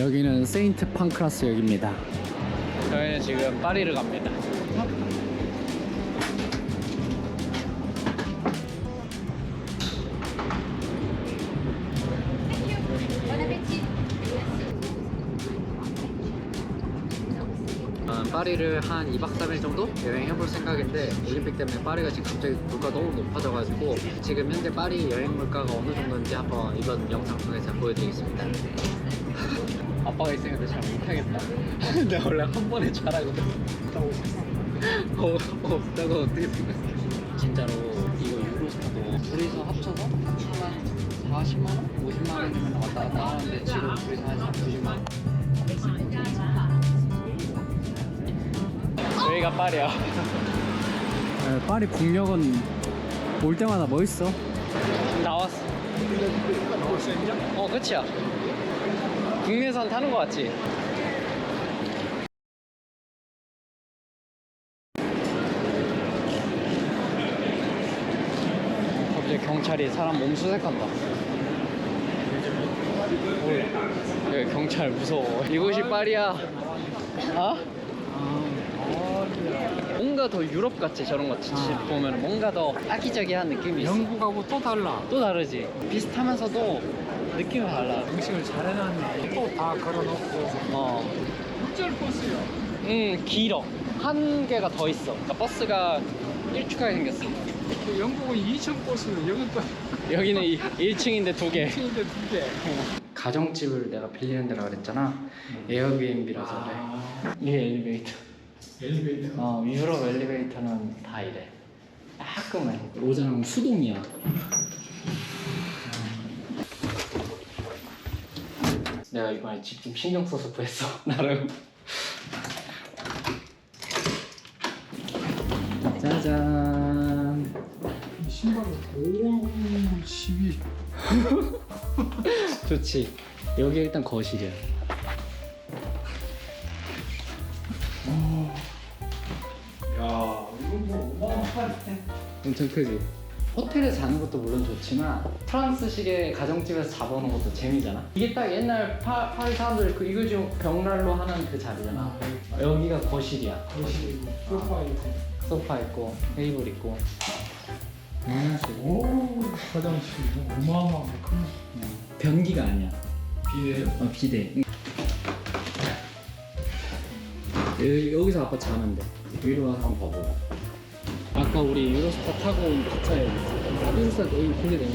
여기는 세인트 팡크라스 역입니다. 저희는 지금 파리를 갑니다. 어, 파리를 한 2박 3일 정도 여행해볼 생각인데 올림픽 때문에 파리가 지금 갑자기 물가 너무 높아져가지고 지금 현재 파리 여행 물가가 어느 정도인지 한번 이번 영상 통해서 보여드리겠습니다 아빠가 있으니까 잘 못하겠다 내가 원래 한 번에 잘하거든 어, 없다고 어떻게 생각해 진짜로 이거 유로스타도 둘이서 합쳐서 한 40만 원? 50만원이면 왔다 갔다 하는데 지금 둘이서 한 90만원 여기가 파리야. 파리 국력은 올 때마다 멋있어. 나왔어. 어, 끝이야. 국내선 타는 거 같지? 갑자기 경찰이 사람 몸 수색한다. 여기 경찰 무서워. 이곳이 파리야. 어? 뭔가 더 유럽 같지 저런 거집 아. 보면 뭔가 더 아기자기한 느낌이 있어. 영국하고 또 달라. 또 다르지. 비슷하면서도 느낌이 달라. 음식을 잘 해놨네. 또 다 걸어놓고. 어. 국절 버스요. 음 길어. 한 개가 더 있어. 그러니까 버스가 일축하게 생겼어. 그 영국은 2층 버스, 여기 또 여기는 1층인데 두 개. 2층인데 두 개. 가정집을 내가 빌리는 데라 그랬잖아. 에어비앤비라서 그래. 이게 엘리베이터. 엘리베이터. 어, 유럽 엘리베이터는 다 이래. 가끔은 로자는 수동이야. 내가 이번에 집 좀 신경 써서 구했어. 나름. 짜잔. 이 신발은 오, 12. 좋지. 여기 일단 거실이야. 야, 이거 뭐 어마어마하네. 엄청 크지. 호텔에 자는 것도 물론 좋지만 프랑스식의 가정집에서 자보는 것도 재미잖아. 이게 딱 옛날 파, 파리 사람들 그 이거 지금 벽난로 하는 그 자리잖아. 여기가 거실이야. 거실이고, 소파 있고. 소파 있고 테이블 있고. 당연하지. 오, 화장실 어마어마하게 큰 변기가 아니야. 비례. 어, 비대. 여, 여기서 아빠 자면 돼. 위로 와서 한번 봐봐. 아까 우리 유로스타 타고 온 기차에. 유로스타 여기 고개 내려.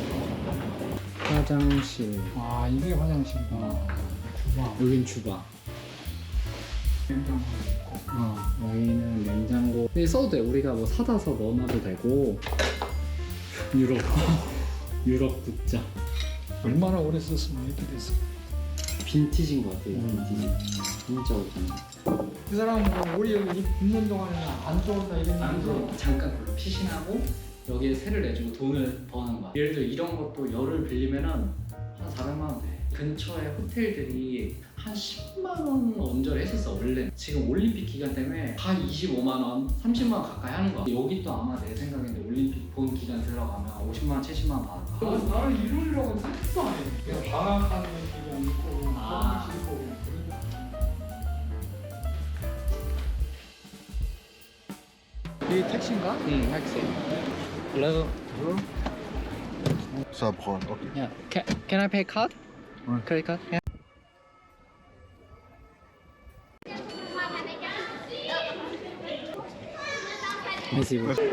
화장실. 아, 이게 화장실. 어. 주방. 여긴 주방. 냉장고 있고. 어, 여기는 냉장고. 근데 써도 돼. 우리가 뭐 사다서 넣어놔도 되고. 유럽. 유럽 국자. 얼마나 오래 썼으면 이렇게 됐어. 빈티지인 것 같아요. 빈티지. 진짜 오래전. 그 사람은 뭐 우리 여기 있는 동안에는 안 좋은다 얘기지. 그럼 잠깐 별로 피신하고 여기에 세를 내주고 돈을 버는 거야. 예를 들어 이런 것도 열을 빌리면은 한 400만 원 돼. 근처에 호텔들이 한 10만 원 언저리 했었어 원래. 지금 올림픽 기간 때문에 다 25만 원, 30만 원 가까이 하는 거야. 여기도 아마 내 생각인데 올림픽 본 기간 들어가면 50만 원, 70만 원 받을 아, 거야. 나는 이러려고 생각도 안 해. 그냥 방학하는 이 택시인가? 응, 택시. Hello. Ça prend, ok. Yeah. Can, can I pay card? Ouais. Credit card? Yeah.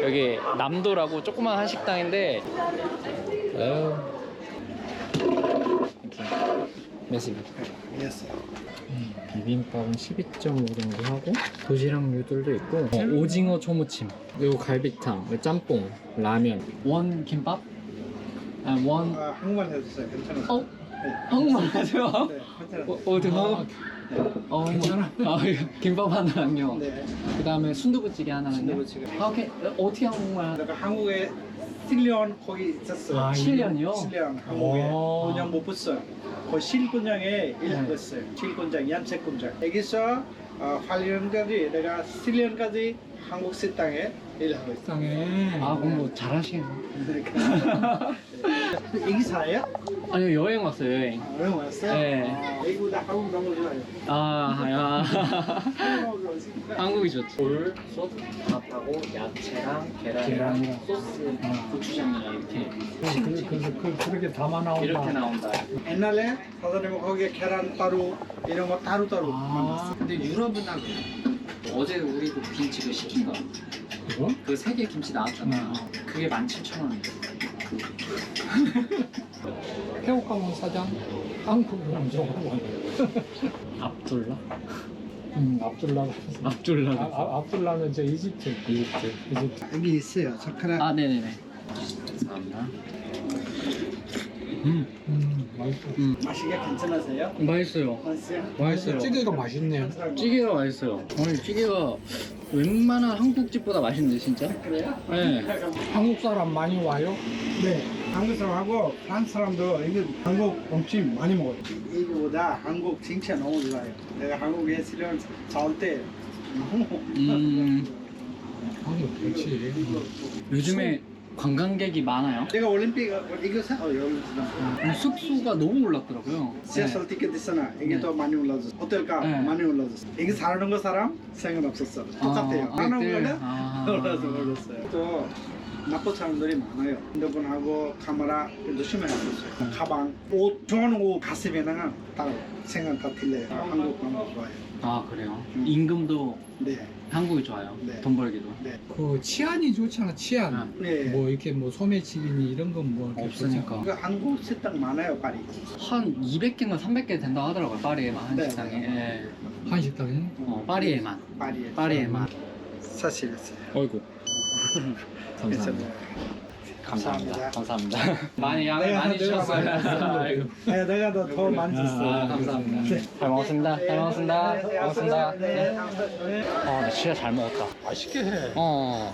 여기 남도라고 조그만 한식당인데 아유 이렇게 메시브 Yes. 비빔밥은 12.5 정도 하고 도시락류들도 있고 어, 오징어 초무침 그리고 갈비탕 짬뽕 라면 원 김밥 원 아, 한국말 해주세요. 괜찮아요. 어? 한국말 하세요? 네, 괜찮아요. 어, 어, 어, 어, 괜찮아. 아, 이거 김밥 하나랑요. 네. 그 다음에 순두부찌개 하나랑요. 순두부찌개. 아, 오케이. 어, 어떻게 한국말? 내가 한국에 7년 거기 있었어요. 아, 7년이요? 7년 한국에 오. 5년 못 봤어요. 그 실군장에 네. 일했어요. 실군장, 얀색군장. 여기서 어, 8년까지 내가 7년까지 한국 식당에 일하고 있어요. 땅에. 아 공부 잘하시네. 그러니까. 애기 살아요? 아니요 여행 왔어요 여행. 왜 왔어요? 네. 아, 애기보다 한국 너무 좋아요. 아, 오시니까. 한국이 좋지. 볼, 솥, 밥하고 야채랑 계란이랑 계란이랑. 소스, 고추장이랑 이렇게 그, 그, 그, 그렇게 담아 나온다. 이렇게 나온다. 옛날에 사장님 거기에 계란 따로 이런 거 따로 따로 아, 근데 유럽은 다 그래. 어제 우리도 김치 그 시킨 거. 이거? 그 세 개 김치 나왔잖아. 그게 17,000원. 태국가문 사장 한국 남자라고 하네. 압둘라? 음, 압둘라. 아, 압둘라. 아, 압둘라는 저 이집트. 이집트. 이집트. 여기 있어요. 젓가락. 아, 네네네. 감사합니다. 음, 음, 맛있어. 음, 맛이가 괜찮으세요? 맛있어요. 맛있어요? 맛있어요. 찌개가 맛있네. 찌개가 맛있어요. 아니, 찌개가 웬만한 한국 집보다 맛있는데, 진짜? 그래요? 네. 한국 사람 많이 와요? 네. 한국 사람하고 프랑스 사람도 이거 한국 음식 많이 먹어요. 이거보다 한국 진짜 너무 좋아요. 내가 한국에 있으면 사올 때 너무 음, 한국 그렇지. 요즘에 관광객이 많아요. 내가 올림픽 이거 사 어, 여기 있어. 숙소가 너무 올랐더라고요. 지하철 티켓 있잖아. 이게 네. 더 많이 올라졌어. 호텔값 네. 많이 올라졌어. 이게 사는 거 사람 상관없었어. 똑같아요. 아, 하는 네. 거는 아. 올라서 올랐어요. 또 나쁜 사람들이 많아요. 핸드폰하고 카메라 조심해야 됐어요. 가방, 옷, 좋아하는 옷 가슴에는 다 생각 다 틀려요. 한국 너무 좋아요. 아, 그래요? 음. 임금도 네, 한국이 좋아요. 네. 돈 벌기도. 네. 그 치안이 좋잖아, 치안. 아, 네. 뭐 이렇게 뭐 소매치기니 이런 건 뭐 없으니까. 이거 한국 식당 많아요, 파리. 한 200개인가 300개 된다고 하더라고요. 파리에만 한 네. 식당에. 예. 한식당에. 어, 파리에만. 파리에. 파리에만. 사실이었어요. 어이구. 감사합니다. 감사합니다. 감사합니다. 많이 양을 내가- 많이 내가 주셨어요. 아이고. 네, 내가 더, 더 많이 줬어요. 아, 감사합니다. 잘 먹었습니다. 잘 먹었습니다. 네, 먹었습니다. 네, 네. 네. 아, 나 진짜 잘 먹었다. 맛있게 해. 어.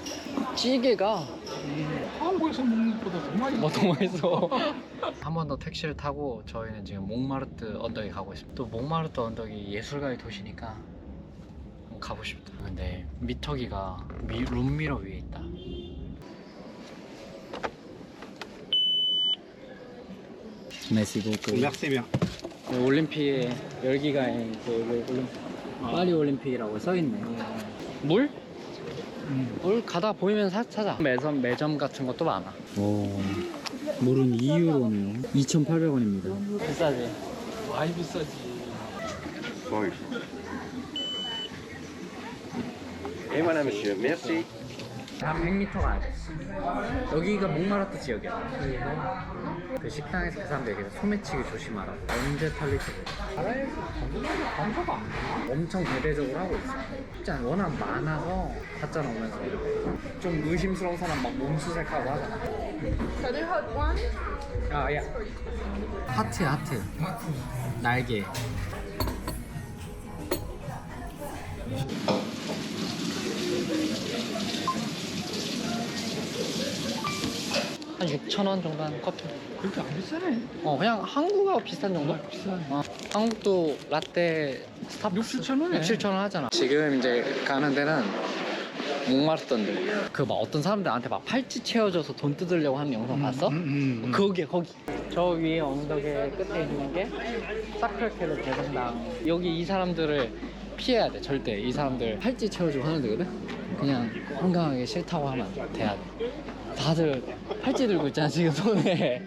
찌개가 한국에서 먹는 것보다 더 많이 뭐 맛있어. 한번 더 택시를 타고 저희는 지금 몽마르트 언덕에 가고 있습니다. 또 몽마르트 언덕이 예술가의 도시니까 한번 가고 싶다. 근데 미터기가 미, 룸미러 위에 있다. 메시 보고 Merci bien. 올림픽의 열기가 그 올림픽 파리 올림픽이라고 써 있네. 물? 음. 물 가다 보이면 사, 찾아. 매점 매점 같은 것도 많아. 오, 물은 2유로네요. 2,800원입니다. 비싸지. 많이 비싸지. Et voilà, monsieur. Merci. 한 100m 가야 돼. 여기가 몽마르트 지역이야. 그 식당에서 그 사람들 얘기해서 소매치기 조심하라고. 언제 털릴지 몰라. 나라에서 정부가 감사가 안 돼. 엄청 대대적으로 하고 있어. 진짜 워낙 많아서 가짜 나오면서 좀 의심스러운 사람 막 몸수색하고 하잖아. Hold one? 아, 야. 하트야, 하트. 날개. 한 6,000원 정도 하는 커피. 그렇게 안 비싸네. 어, 그냥 한국하고 비슷한 정도? 비싸네. 어, 한국도 라떼 스타벅스 6, 7천 원에. 6, 7천 원 하잖아. 지금 이제 가는 데는 목마르던데. 그 막 어떤 사람들 나한테 막 팔찌 채워줘서 돈 뜯으려고 하는 영상 봤어? 음, 음. 거기에 거기. 저 위에 언덕의 끝에 있는 게 사크르케르 대성당. 여기 이 사람들을 피해야 돼. 절대 이 사람들 팔찌 채워주고 하는 데거든. 그냥 한강하게 싫다고 하면 돼야 돼. 다들 팔찌 들고 있잖아 지금 손에.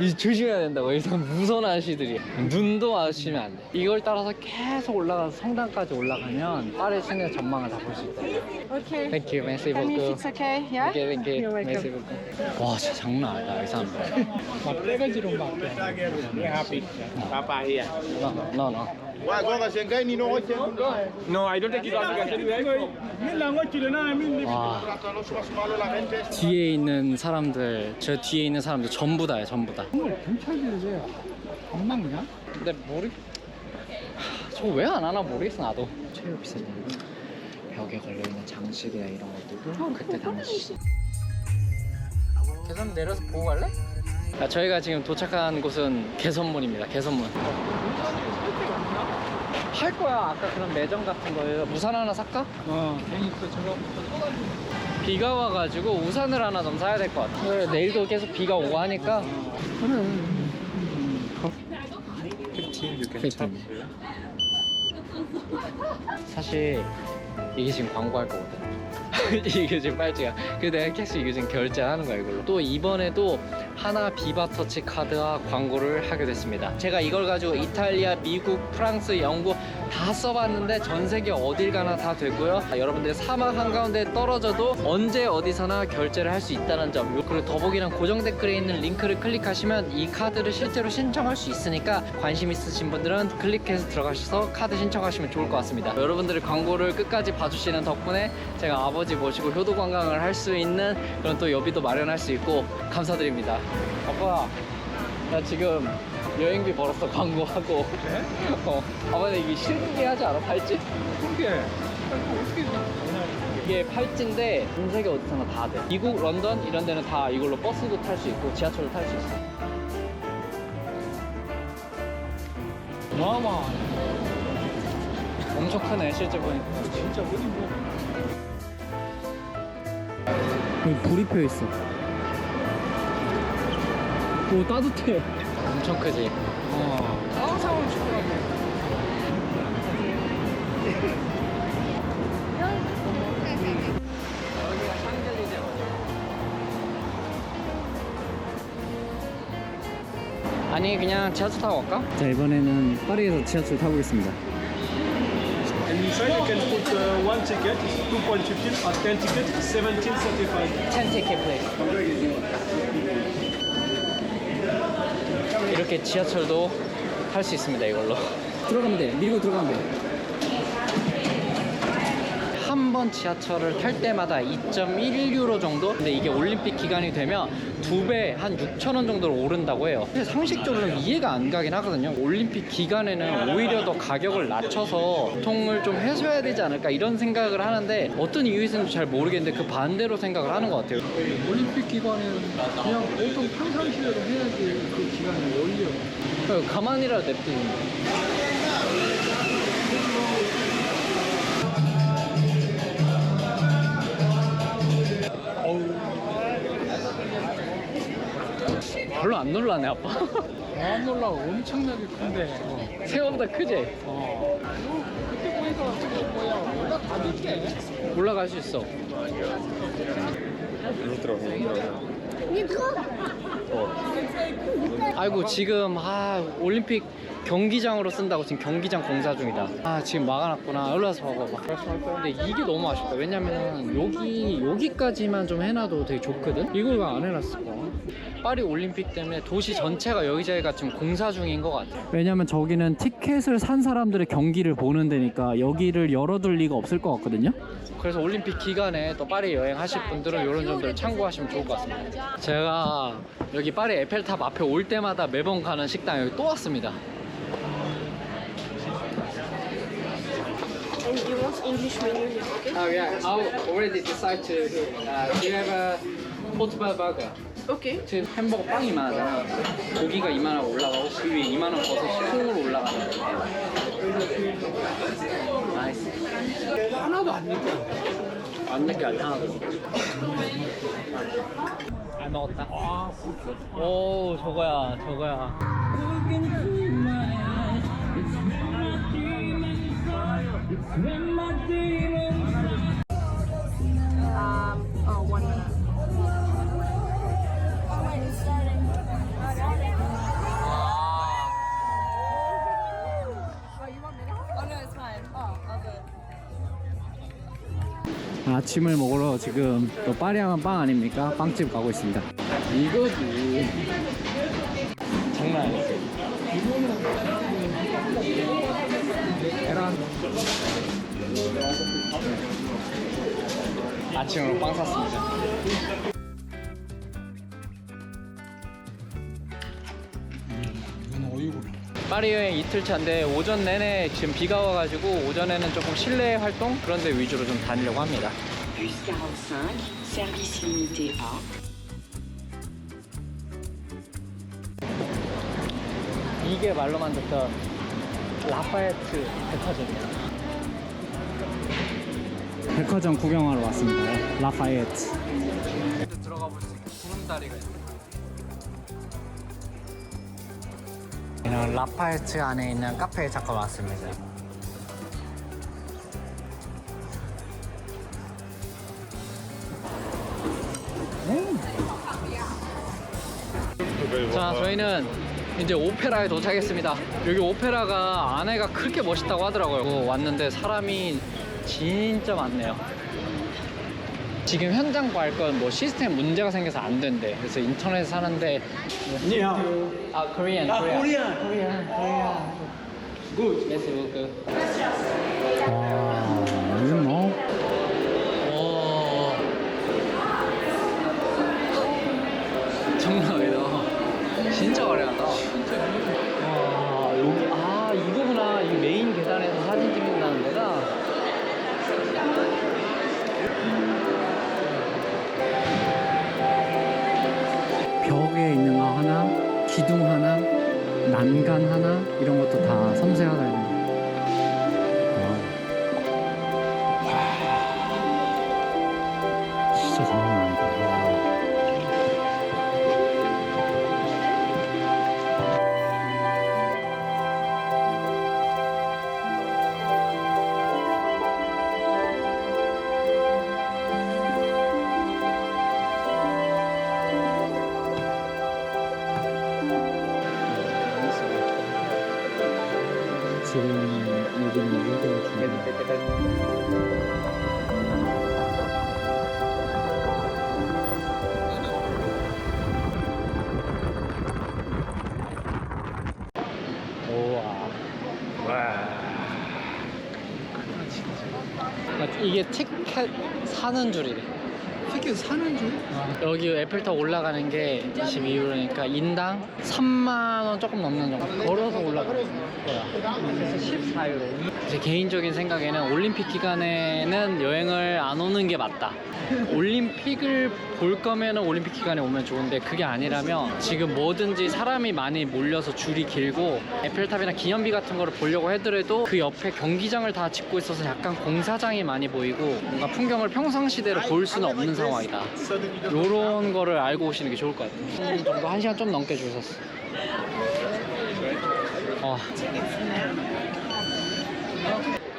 이 조심해야 된다고 여기서 무서운 아저씨들이 눈도 마주치면 안 돼. 이걸 따라서 계속 올라가서 성당까지 올라가면 파리 시내 전망을 다 볼 수 있다. Thank you, thank you, You're welcome. merci beaucoup. 와, 진짜 장난 아니다 이 사람들. 막 떼가지로 막. No, no, no. No, I don't take it 와. 뒤에 있는 사람들, 저 뒤에 있는 사람들 전부 다야, 전부 다. 정말 경찰들이 안 막냐? 근데 모르. 저왜안 하나 모르겠어 나도. 최고 비싼 거 벽에 걸려 있는 장식이나 이런 것들도 그때 당시. 계산 내려서 보고 갈래? 아, 저희가 지금 도착한 곳은 개선문입니다. 개선문. 할 거야. 아까 그런 매점 같은 거에서 우산 하나 살까? 어, 또 저거 비가 와가지고 우산을 하나 좀 사야 될 것 같아. 그래, 내일도 계속 비가 오고 하니까. 사실 이게 지금 광고할 거거든. 이게 지금 빨지가. 그래서 내가 계속 이게 지금 결제하는 거야 이걸로. 또 이번에도 하나 비바터치 카드와 광고를 하게 됐습니다. 제가 이걸 가지고 이탈리아, 미국, 프랑스, 영국 다 써봤는데 전 세계 어딜 가나 다 되고요. 여러분들 사막 한가운데 떨어져도 언제 어디서나 결제를 할 수 있다는 점. 그리고 더보기란 고정 댓글에 있는 링크를 클릭하시면 이 카드를 실제로 신청할 수 있으니까 관심 있으신 분들은 클릭해서 들어가셔서 카드 신청하시면 좋을 것 같습니다. 여러분들의 광고를 끝까지 봐주시는 덕분에 제가 아버지 모시고 효도 관광을 할 수 있는 그런 또 여비도 마련할 수 있고 감사드립니다. 아빠, 나 지금 여행비 벌었어 광고하고. 어, 아빠 이게 신기하지 않아 팔찌? 그게 어떻게 이게 팔찌인데 전 세계 어디서나 다 돼. 미국, 런던 이런 데는 다 이걸로 버스도 탈 수 있고 지하철도 탈 수 있어. 어마어마. 엄청 크네 실제 보니까. 진짜 어디 뭐 여기 불이 펴 있어. 오 따뜻해. 엄청 크지. 어. 여기가 샹젤리제. 아니 그냥 지하철 타고 갈까? 자 이번에는 파리에서 지하철 타고 오겠습니다. And inside you can put uh, one ticket, 2.15, or 10 ticket, 17.35. 10 ticket please. 이렇게 지하철도 탈수 있습니다 이걸로. 들어가면 돼. 밀고 들어가면 돼. 한 번 지하철을 탈 때마다 2.1유로 정도? 근데 이게 올림픽 기간이 되면 두 배, 한 6천 원 정도로 오른다고 해요. 근데 상식적으로 좀 이해가 안 가긴 하거든요. 올림픽 기간에는 오히려 더 가격을 낮춰서 통을 좀 해소해야 되지 않을까 이런 생각을 하는데 어떤 이유에서는 잘 모르겠는데 그 반대로 생각을 하는 것 같아요. 올림픽 기간에는 그냥 보통 평상시대로 해야지 그 기간이 열려 그러니까 가만히라도 냅두는 거. 안 놀라네 아빠. 안 놀라 엄청나게 큰데. 생각보다 크지? 어. 그때 보니까 저거 뭐야? 올라 다 밑에 올라갈 수 있어. 아이고 지금 아 올림픽 경기장으로 쓴다고 지금 경기장 공사 중이다. 아 지금 막아놨구나. 올라와서 봐봐 봐 근데 이게 너무 아쉽다. 왜냐면 여기 여기까지만 좀 해놔도 되게 좋거든? 이걸 왜 안 해놨을까? 파리 올림픽 때문에 도시 전체가 여기저기가 지금 공사 중인 것 같아. 왜냐면 저기는 티켓을 산 사람들의 경기를 보는 데니까 여기를 열어둘 리가 없을 것 같거든요? 그래서 올림픽 기간에 또 파리 여행하실 분들은 이런 점들을 참고하시면 좋을 것 같습니다. 제가 여기 파리 에펠탑 앞에 올 때마다 매번 가는 식당 여기 또 왔습니다 And you want English menu here, okay? Oh yeah, I already decided to uh, do you have a portable burger? Okay. 지금 햄버거 빵이 이만하잖아 고기가 이만하고 올라가고 그 위에 이만한 버섯이 통으로 올라가는 거야 나이스 하나도 안 느껴 안 느껴 안 하나도 잘 먹었다 오 저거야 저거야 아침을 먹으러 지금 또 파리하면 빵 아닙니까? 빵집 가고 있습니다. 이거지. 장난 아니야 계란. 아침으로 빵 샀습니다. 어이구나. 파리 여행 이틀 차인데 오전 내내 지금 비가 와가지고 오전에는 조금 실내 활동? 그런 데 위주로 좀 다니려고 합니다. 45, service limité A. 이게 말로만 듣던 라파에트 백화점이에요. 백화점 구경하러 왔습니다. 라파에트. 들어가 볼 수 있는 구름다리가 있어요. 이런 라파에트 안에 있는 카페에 잠깐 왔습니다. 저희는 이제 오페라에 도착했습니다. 여기 오페라가 안에가 그렇게 멋있다고 하더라고요. 어, 왔는데 사람이 진짜 많네요. 지금 현장 갈건뭐 시스템 문제가 생겨서 안 된대. 그래서 인터넷에 사는데 아, Korean. 아, Korean. Korean. Korean. Good. Yes, 이건 뭐? 오. 사는 줄이래. 티켓 사는 줄? 여기 에펠탑 올라가는 게 22유로니까 인당 3만 원 조금 넘는 정도 걸어서 올라가는 거야 그래서 14유로 제 개인적인 생각에는 올림픽 기간에는 여행을 안 오는 게 맞다 올림픽을 볼 거면 올림픽 기간에 오면 좋은데 그게 아니라면 지금 뭐든지 사람이 많이 몰려서 줄이 길고 에펠탑이나 기념비 같은 거를 보려고 하더라도 그 옆에 경기장을 다 짓고 있어서 약간 공사장이 많이 보이고 뭔가 풍경을 평상시대로 볼 수는 없는 상황이다. 요런 거를 알고 오시는 게 좋을 것 같아요. 한 정도 한 시간 좀 넘게 줄 섰어. 어.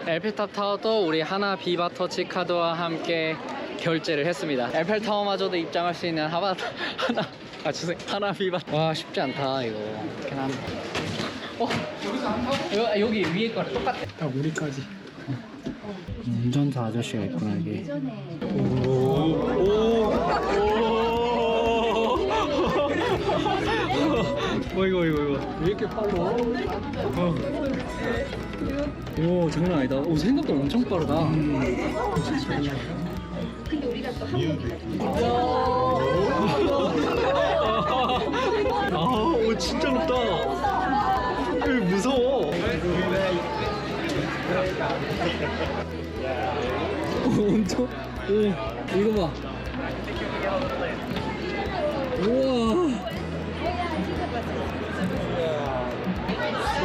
에펠탑 타워도 우리 하나 비바 터 치 카드와 함께 결제를 했습니다. 에펠 타워마저도 입장할 수 있는 하바 하나 아 죄송 하나 비바 와 쉽지 않다 이거 어떻게 하면 어 여기, 여기 위에 거랑 똑같아. 딱 우리까지. 운전사 아저씨가 있구나 이게. 어이구 이거 이거 왜 이렇게 빨라? 어. 오 장난 아니다. 오 생각보다 엄청 빠르다. 아, 오 진짜 높다. 이 무서워. 오, 엄청. 오, 이거 봐. 우와.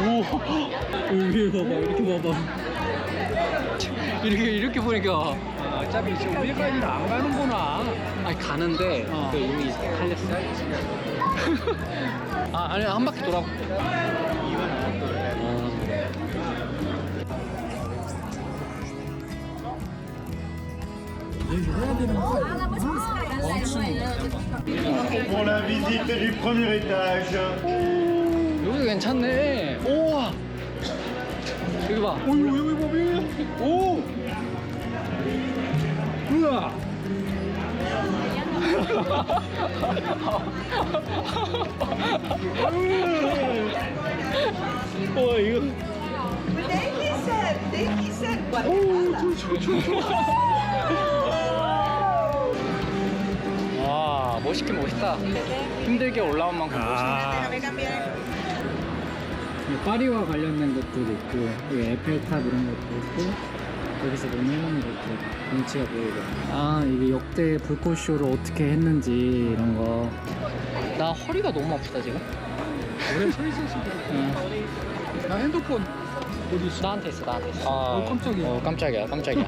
오, 위에 봐봐, 이렇게 봐봐. 이렇게 이렇게 보니까 어차피 지금 우리까지는 안 가는구나. 아니 가는데 어. 그 이미 칼렸어. 아 아니 한 바퀴 돌아. Pour la visite du premier étage. 여기 괜찮네. 우와. 여기 봐. 오, 여기 보면 오. 우와. 와 이거. 와 멋있긴 멋있다. 힘들게 올라온 만큼 멋있다. 파리와 관련된 것들도 있고 여기 에펠탑 이런 것도 있고 여기서 보면 이렇게 경치가 보이고 아 이게 역대 불꽃쇼를 어떻게 했는지 이런 거나 허리가 너무 아프다 지금 오래 서 있었어. 나 핸드폰 어디 있어? 나한테 있어 나한테 있어 어, 깜짝이야. 어 깜짝이야 깜짝이야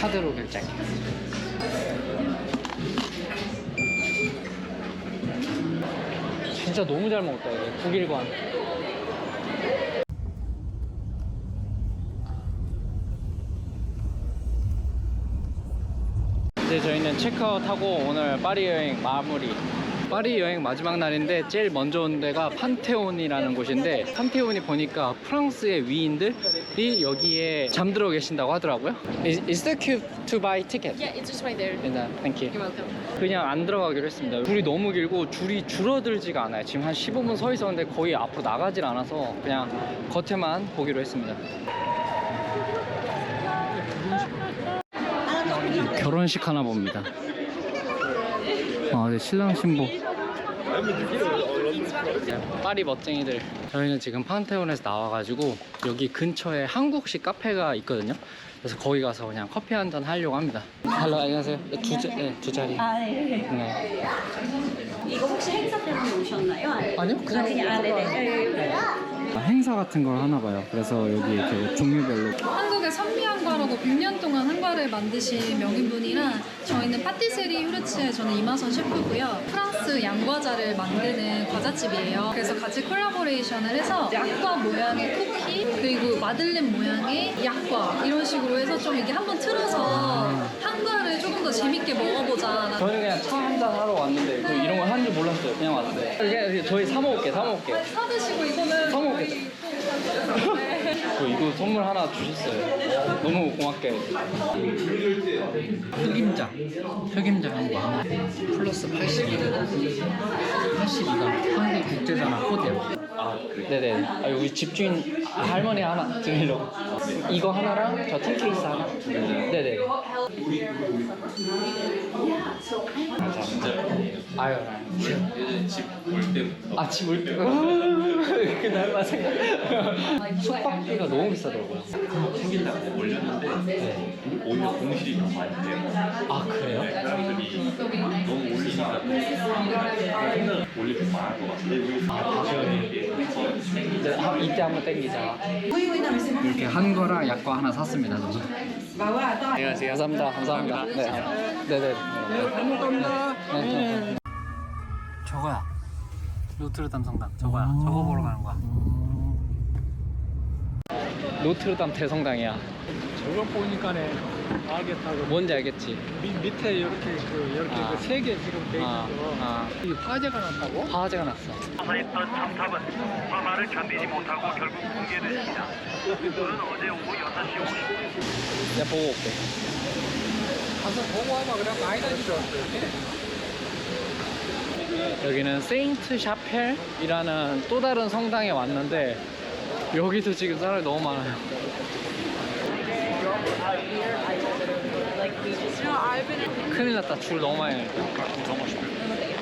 카드로 결제해 진짜 너무 잘 먹었다 이게 국일관. 이제 저희는 체크아웃하고 오늘 파리 여행 마무리 파리 여행 마지막 날인데 제일 먼저 온 데가 판테온이라는 곳인데 판테온이 보니까 프랑스의 위인들이 여기에 잠들어 계신다고 하더라고요 Is, is that cute to buy ticket? Yeah, it's just right there. 네, thank you You're welcome. 그냥 안 들어가기로 했습니다. 줄이 너무 길고 줄이 줄어들지가 않아요. 지금 한 15분 서 있었는데 거의 앞으로 나가질 않아서 그냥 겉에만 보기로 했습니다. 결혼식 하나 봅니다. 아, 네, 신랑 신부. 파리 멋쟁이들. 저희는 지금 판테온에서 나와가지고 여기 근처에 한국식 카페가 있거든요. 그래서 거기 가서 그냥 커피 한 잔 하려고 합니다. 할로 안녕하세요. 두, 자, 네, 두 자리. 아, 네. 네. 이거 혹시 행사 때문에 오셨나요? 아니요, 그냥 아, 그냥 아, 네네. 아, 행사 같은 걸 하나 봐요. 그래서 여기 이렇게 종류별로 한국의 선미한 과라고 100년 동안 한과를 만드신 명인분이라 저희는 파티세리 후르츠의 저는 이마선 셰프고요. 프랑스 양과자를 만드는 과자집이에요. 그래서 같이 콜라보레이션을 해서 약과 모양의 쿠키 그리고 마들렌 모양의 약과 이런 식으로 해서 좀 이게 한번 틀어서 한과를 조금 더 재밌게 먹어보자. 저는 그냥 차 한잔 하러 왔는데 그 이런 걸 하는 줄 몰랐어요. 그냥 왔어요. 그냥 저희 사 먹을게, 사 먹을게. 사드시고 이거는 사 먹을게. 저 선물 하나 주셨어요. 너무 고맙게. 흑임자. 흑임자 한 거. 플러스 82가 82가 한국 국제전화 코드야. 아, 네네. 아, 여기 집주인 할머니 하나 드리려고. 이거 하나랑 저 틴케이스 하나. 네네. 아유, 집올 때부터. 아, 집올 때. 그날만 생각. 숙박비가 너무 비싸더라고요. 챙긴다고 올렸는데 오히려 공실이 너무 많이 돼요. 아, 그래요? 사람들이 너무 올리니까 생각 올릴 때 많을 것 같아요. 이제 한- 이때 한번 땡기자. 이렇게 한 거랑 약과 하나 샀습니다. 저는. 안녕하세요. 감사합니다. 감사합니다. 네. 네네. 감사합니다. 네. 저거야. 노트르담 성당. 저거야. 저거 보러 가는 거야. 노트르담 대성당이야. 저거 보니까네 알겠다고. 뭔지 알겠지? 밑, 밑에 이렇게 그 이렇게 아. 그세 개 지금 돼 있는 아, 거. 아. 이 화재가 났다고? 화재가 났어. 서있던 첨탑은 화마를 견디지 못하고 결국 붕괴됐습니다. 그는 어제 오후 6시 50분 내가 보고 올게. 가서 보고 하면 그냥 많이 다니죠. 여기는 세인트 샤펠이라는 또 다른 성당에 왔는데 여기도 지금 사람이 너무 많아요. 큰일 났다. 줄 너무 많이.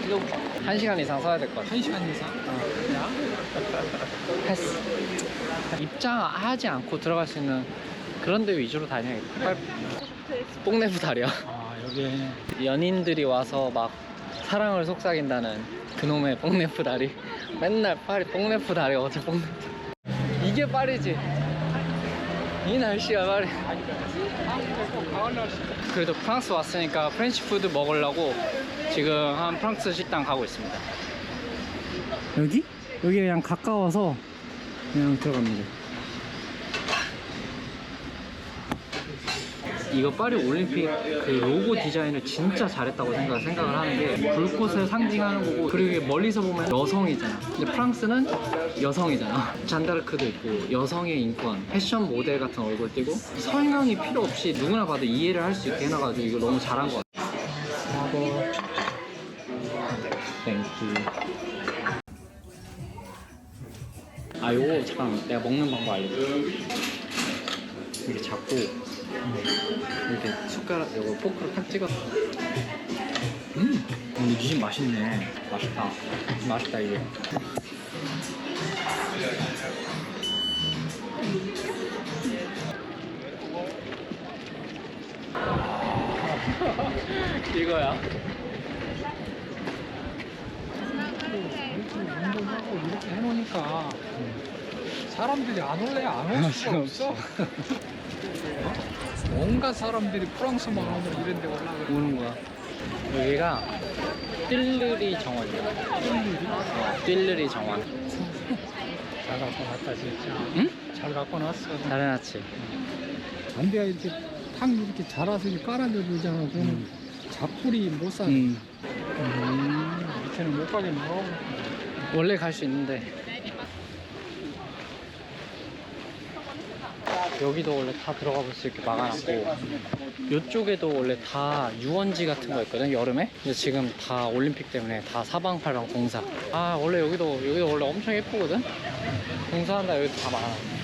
이거 한 시간 이상 서야 될 것 같아. 한 시간 이상? 야? 패스. 입장하지 않고 들어갈 수 있는 그런 데 위주로 다녀야겠다. 뽕내부 다리야. 아, 여기 연인들이 와서 막 사랑을 속삭인다는 그놈의 뽕네프 다리 맨날 파리 뽕네프 다리 어제 뽕네프 이게 파리지 이 날씨가 파리 그래도 프랑스 왔으니까 프렌치 푸드 먹으려고 지금 한 프랑스 식당 가고 있습니다. 여기? 여기 그냥 가까워서 그냥 들어갑니다 이거 파리 올림픽 그 로고 디자인을 진짜 잘했다고 생각, 생각을 하는 게 불꽃을 상징하는 거고 그리고 멀리서 보면 여성이잖아. 근데 프랑스는 여성이잖아. 잔다르크도 있고 여성의 인권 패션 모델 같은 얼굴 띄고 설명이 필요 없이 누구나 봐도 이해를 할 수 있게 해놔가지고 이거 너무 잘한 것 같아. 땡큐 아 요거 잠깐 내가 먹는 방법 알려줄게. 이렇게 잡고 이렇게 숟가락 요거 포크로 탁 찍어. 음! 근데 이 집 맛있네. 맛있다. 맛있다 이게. 이거야? 운동하고 이렇게 해놓으니까 사람들이 안 올래? 안 올 수가 없어. 온갖 사람들이 프랑스만 오면 이런 데 올라가. 오는 거야. 여기가 띨르리 정원이야. 어, 띨르리 정원. 잘 갖고 왔다 진짜. 응? 잘 갖고 왔어. 잘 해놨지. 담배가 이렇게 탁 이렇게 자라서 이렇게 깔아져 주잖아. 그거는 잡풀이 못 사. 음. 음, 밑에는 못 뭐. 원래 갈 수 있는데. 여기도 원래 다 들어가 볼 수 있게 막아놨고 이쪽에도 원래 다 유원지 같은 거 있거든 여름에? 근데 지금 다 올림픽 때문에 다 사방팔방 공사. 아 원래 여기도 여기도 원래 엄청 예쁘거든? 공사한다 여기도 다 막아놨어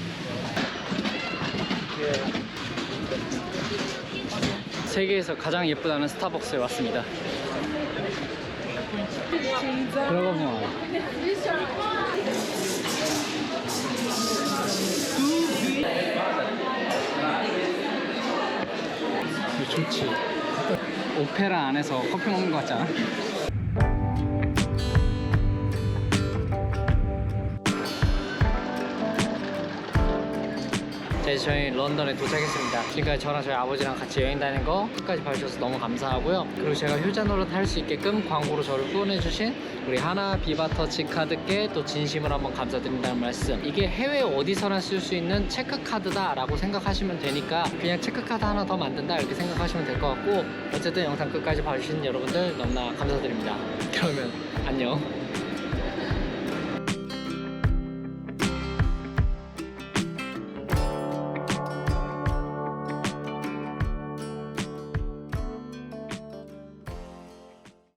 세계에서 가장 예쁘다는 스타벅스에 왔습니다. 들어가 보면 좋지. 오페라 안에서 커피 먹는 거 같잖아. 저희 런던에 도착했습니다. 지금까지 저랑 저희 아버지랑 같이 여행 다니는 거 끝까지 봐주셔서 너무 감사하고요. 그리고 제가 효자 노릇 할 수 있게끔 광고로 저를 후원해주신 우리 하나 비바터치 카드께 또 진심으로 한번 감사드린다는 말씀. 이게 해외 어디서나 쓸 수 있는 체크카드다 라고 생각하시면 되니까 그냥 체크카드 하나 더 만든다 이렇게 생각하시면 될 것 같고 어쨌든 영상 끝까지 봐주신 여러분들 너무나 감사드립니다. 그러면 안녕.